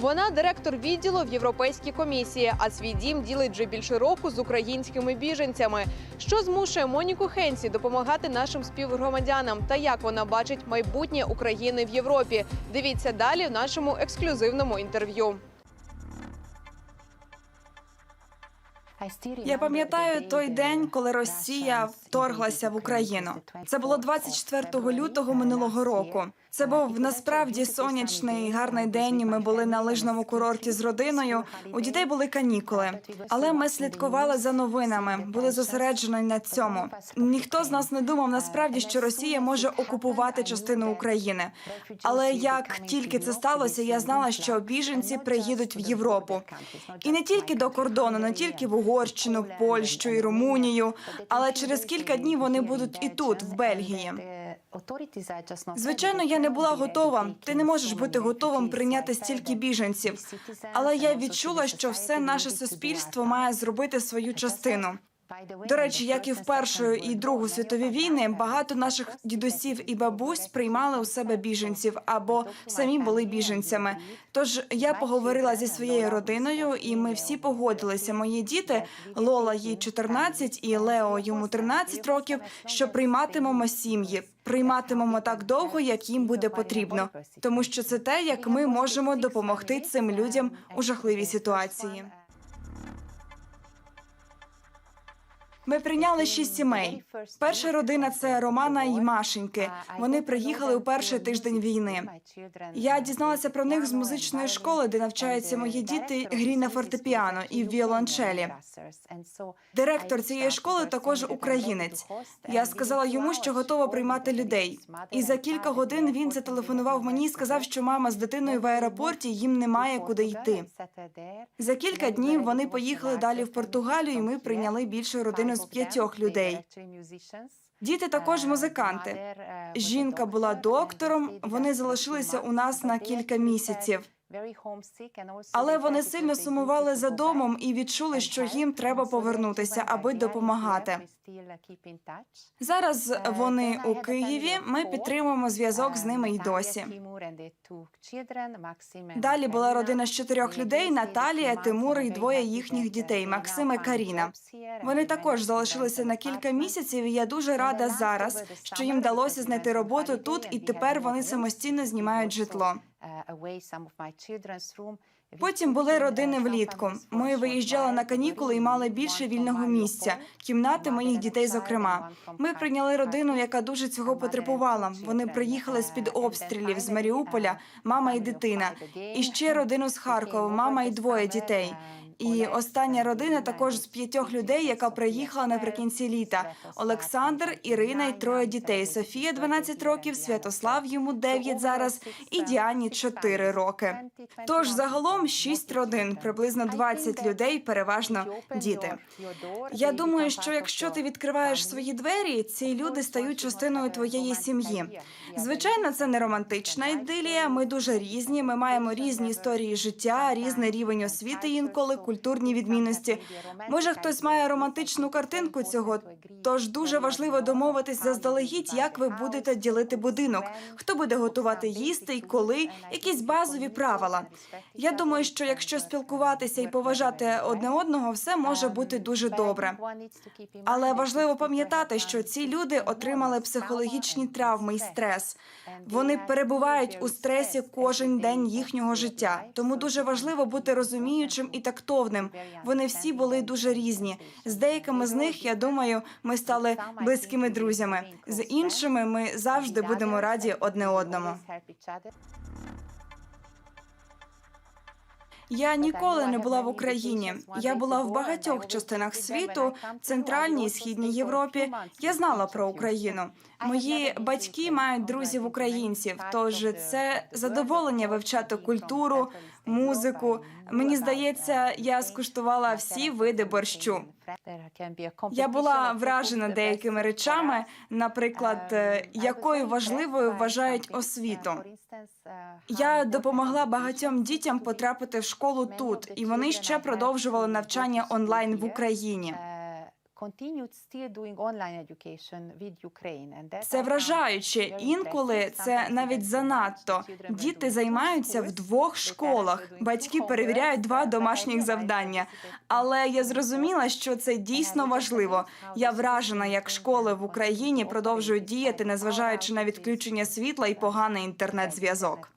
Вона директор відділу в Європейській комісії, а свій дім ділить вже більше року з українськими біженцями. Що змушує Моніку Хенсі допомагати нашим співгромадянам та як вона бачить майбутнє України в Європі? Дивіться далі в нашому ексклюзивному інтерв'ю. Я пам'ятаю той день, коли Росія вторглася в Україну. Це було 24 лютого минулого року. Це був насправді сонячний гарний день. Ми були на лижному курорті з родиною. У дітей були канікули, але ми слідкували за новинами, були зосереджені на цьому. Ніхто з нас не думав насправді, що Росія може окупувати частину України. Але як тільки це сталося, я знала, що біженці приїдуть в Європу. І не тільки до кордону, не тільки в Угорщину, Польщу і Румунію, але через кілька днів вони будуть і тут, в Бельгії. Звичайно, я не була готова. Ти не можеш бути готовим прийняти стільки біженців. Але я відчула, що все наше суспільство має зробити свою частину. До речі, як і в першу і другу світові війни, багато наших дідусів і бабусь приймали у себе біженців або самі були біженцями. Тож я поговорила зі своєю родиною, і ми всі погодилися. Мої діти Лола їй 14 і Лео йому 13 років. Що прийматимемо сім'ї, прийматимемо так довго, як їм буде потрібно, тому що це те, як ми можемо допомогти цим людям у жахливій ситуації. Ми прийняли шість сімей. Перша родина це Романа і Машеньки. Вони приїхали у перший тиждень війни. Я дізналася про них з музичної школи, де навчаються мої діти грі на фортепіано і віолончелі. Директор цієї школи також українець. Я сказала йому, що готова приймати людей. І за кілька годин він зателефонував мені і сказав, що мама з дитиною в аеропорті їм немає куди йти. За кілька днів вони поїхали далі в Португалію, і ми прийняли більшу родину з п'ятьох людей. Діти також музиканти. Жінка була доктором. Вони залишилися у нас на кілька місяців. Але вони сильно сумували за домом і відчули, що їм треба повернутися, аби допомагати. Зараз вони у Києві. Ми підтримуємо зв'язок з ними й досі. Далі була родина з чотирьох людей: Наталія, Тимур і двоє їхніх дітей Максим і Каріна. Вони також залишилися на кілька місяців. і Я дуже рада зараз, що їм вдалося знайти роботу тут, і тепер вони самостійно знімають житло. Потім були родини влітку. Ми виїжджали на канікули і мали більше вільного місця, кімнати моїх дітей. Зокрема, ми прийняли родину, яка дуже цього потребувала. Вони приїхали з під обстрілів з Маріуполя, мама і дитина, і ще родину з Харкова, мама і двоє дітей. І остання родина також з п'ятьох людей, яка приїхала наприкінці літа. Олександр, Ірина і троє дітей. Софія 12 років, Святослав йому 9 зараз, і Діані 4 роки. Тож загалом 6 родин, приблизно 20 людей, переважно діти. Я думаю, що якщо ти відкриваєш свої двері, ці люди стають частиною твоєї сім'ї. Звичайно, це не романтична ідилія. Ми дуже різні. Ми маємо різні історії життя, різний рівень освіти інколи, культурні відмінності. Може, хтось має романтичну картинку цього. Тож дуже важливо домовитись заздалегідь, як ви будете ділити будинок, хто буде готувати їсти і коли, якісь базові правила. Я думаю, що якщо спілкуватися і поважати одне одного, все може бути дуже добре. Але важливо пам'ятати, що ці люди отримали психологічні травми і стрес. Вони перебувають у стресі кожен день їхнього життя. Тому дуже важливо бути розуміючим і тактовним. Вони всі були дуже різні. З деякими з них, я думаю, ми стали близькими друзями. З іншими ми завжди будемо раді одне одному. Я ніколи не була в Україні. Я була в багатьох частинах світу, центральній і східній Європі. Я знала про Україну. Мої батьки мають друзів українців. Тож це задоволення вивчати культуру, музику. Мені здається, я скуштувала всі види борщу. Я була вражена деякими речами, наприклад, е, якою важливою вважають освіту. Я допомогла багатьом дітям потрапити в школу тут, і вони ще продовжували навчання онлайн в Україні. Це вражаюче. Інколи це навіть занадто. Діти займаються в двох школах. Батьки перевіряють два домашніх завдання. Але я зрозуміла, що це дійсно важливо. Я вражена, як школи в Україні продовжують діяти, незважаючи на відключення світла і поганий інтернет-зв'язок.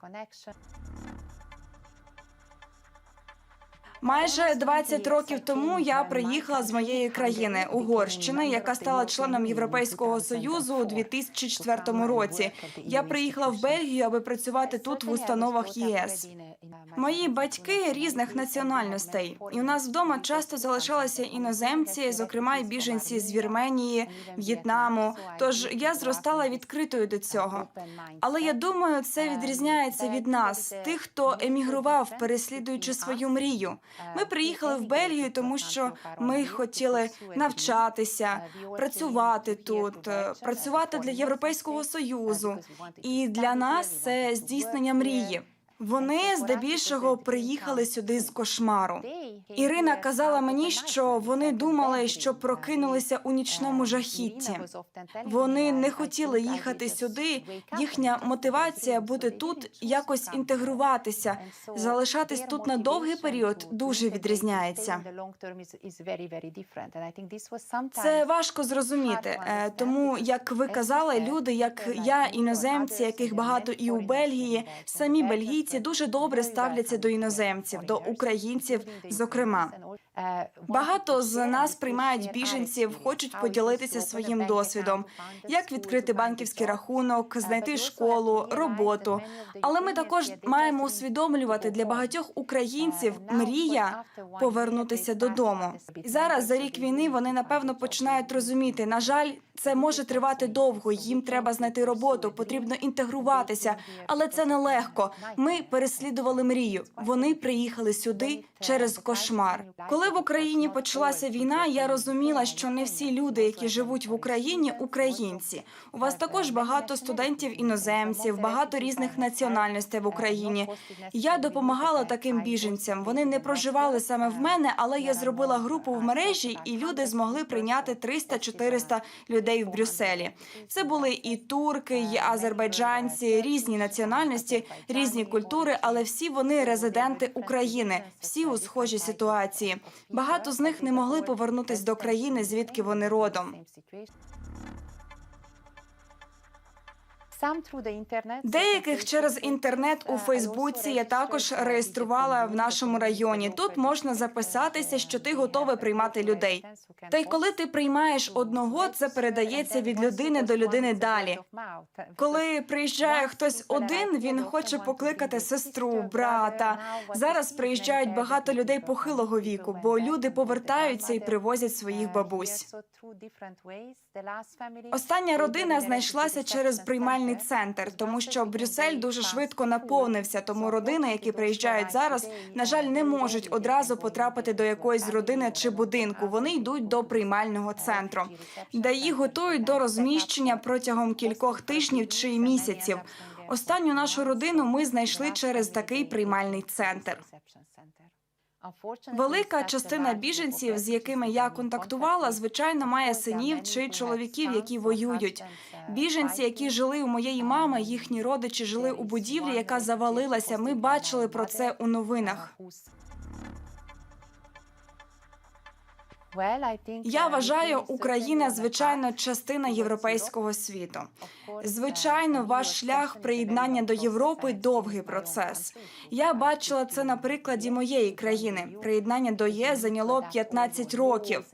Майже 20 років тому я приїхала з моєї країни Угорщини, яка стала членом Європейського союзу у 2004 році. Я приїхала в Бельгію, аби працювати тут в установах ЄС. Мої батьки різних національностей, і у нас вдома часто залишалися іноземці, зокрема й біженці з Вірменії, В'єтнаму. Тож я зростала відкритою до цього. Але я думаю, це відрізняється від нас, тих, хто емігрував, переслідуючи свою мрію. Ми приїхали в Бельгію, тому що ми хотіли навчатися, працювати тут, е, працювати для Європейського союзу. І для нас це здійснення мрії. Вони здебільшого приїхали сюди з кошмару. Ірина казала мені, що вони думали, що прокинулися у нічному жахітті. Вони не хотіли їхати сюди. Їхня мотивація бути тут, якось інтегруватися, залишатись тут на довгий період дуже відрізняється. Це важко зрозуміти, е, тому як ви казали, люди, як я, іноземці, яких багато і у Бельгії, самі бельгійці дуже добре ставляться до іноземців, до українців, зокрема. Багато з нас приймають біженців, хочуть поділитися своїм досвідом, як відкрити банківський рахунок, знайти школу, роботу. Але ми також маємо усвідомлювати для багатьох українців мрія повернутися додому. І зараз за рік війни вони напевно починають розуміти. На жаль, це може тривати довго. Їм треба знайти роботу, потрібно інтегруватися, але це нелегко. Ми переслідували мрію. Вони приїхали сюди через кошмар. Коли в Україні почалася війна, я розуміла, що не всі люди, які живуть в Україні, українці. У вас також багато студентів іноземців, багато різних національностей в Україні. Я допомагала таким біженцям. Вони не проживали саме в мене, але я зробила групу в мережі, і люди змогли прийняти 300-400 людей в Брюсселі. Це були і турки, і азербайджанці, різні національності, різні культури, але всі вони резиденти України, всі у схожій ситуації. Багато з них не могли повернутись до країни, звідки вони родом. Деяких через інтернет у Фейсбуці я також реєструвала в нашому районі. Тут можна записатися, що ти готовий приймати людей. Та й коли ти приймаєш одного, це передається від людини до людини далі. Коли приїжджає хтось один, він хоче покликати сестру, брата. Зараз приїжджають багато людей похилого віку, бо люди повертаються і привозять своїх бабусь. Остання родина знайшлася через приймальний центр, тому що Брюссель дуже швидко наповнився. Тому родини, які приїжджають зараз, на жаль, не можуть одразу потрапити до якоїсь родини чи будинку. Вони йдуть до приймального центру, де їх готують до розміщення протягом кількох тижнів чи місяців. Останню нашу родину ми знайшли через такий приймальний центр. Велика частина біженців, з якими я контактувала, звичайно, має синів чи чоловіків, які воюють. Біженці, які жили у моєї мами, їхні родичі жили у будівлі, яка завалилася. Ми бачили про це у новинах. Я вважаю, Україна звичайно частина європейського світу. Звичайно, ваш шлях приєднання до Європи довгий процес. Я бачила це на прикладі моєї країни. Приєднання до ЄС зайняло 15 років.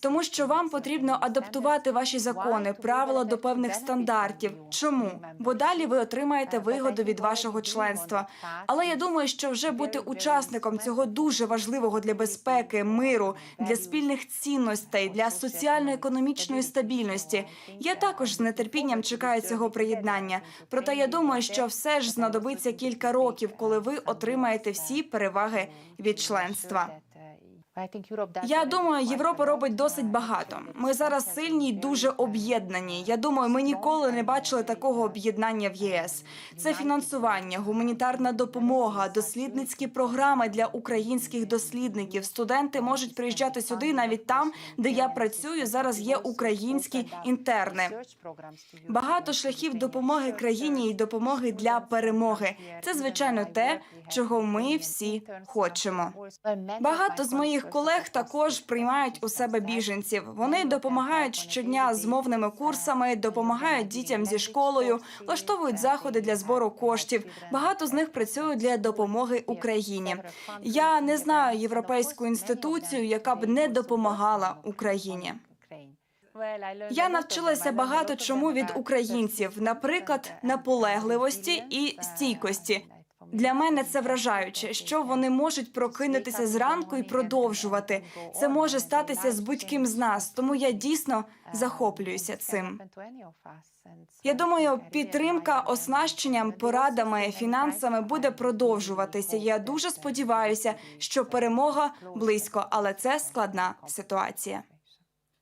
Тому що вам потрібно адаптувати ваші закони, правила до певних стандартів. Чому? Бо далі ви отримаєте вигоду від вашого членства. Але я думаю, що вже бути учасником цього дуже важливого для безпеки, миру, для спільних цінностей, для соціально-економічної стабільності. Я також з нетерпінням чекаю цього приєднання. Проте я думаю, що все ж знадобиться кілька років, коли ви отримаєте всі переваги від членства. Я думаю, Європа робить досить багато. Ми зараз сильні й дуже об'єднані. Я думаю, ми ніколи не бачили такого об'єднання в ЄС. Це фінансування, гуманітарна допомога, дослідницькі програми для українських дослідників. Студенти можуть приїжджати сюди навіть там, де я працюю. Зараз є українські інтерни. Багато шляхів допомоги країні і допомоги для перемоги. Це звичайно те, чого ми всі хочемо. Багато з моїх колег також приймають у себе біженців. Вони допомагають щодня з мовними курсами, допомагають дітям зі школою, влаштовують заходи для збору коштів. Багато з них працюють для допомоги Україні. Я не знаю європейську інституцію, яка б не допомагала Україні. Я навчилася багато чому від українців, наприклад, наполегливості і стійкості. Для мене це вражаюче, що вони можуть прокинутися зранку і продовжувати. Це може статися з будь-ким з нас, тому я дійсно захоплююся цим. Я думаю, підтримка оснащенням, порадами, фінансами буде продовжуватися. Я дуже сподіваюся, що перемога близько, але це складна ситуація.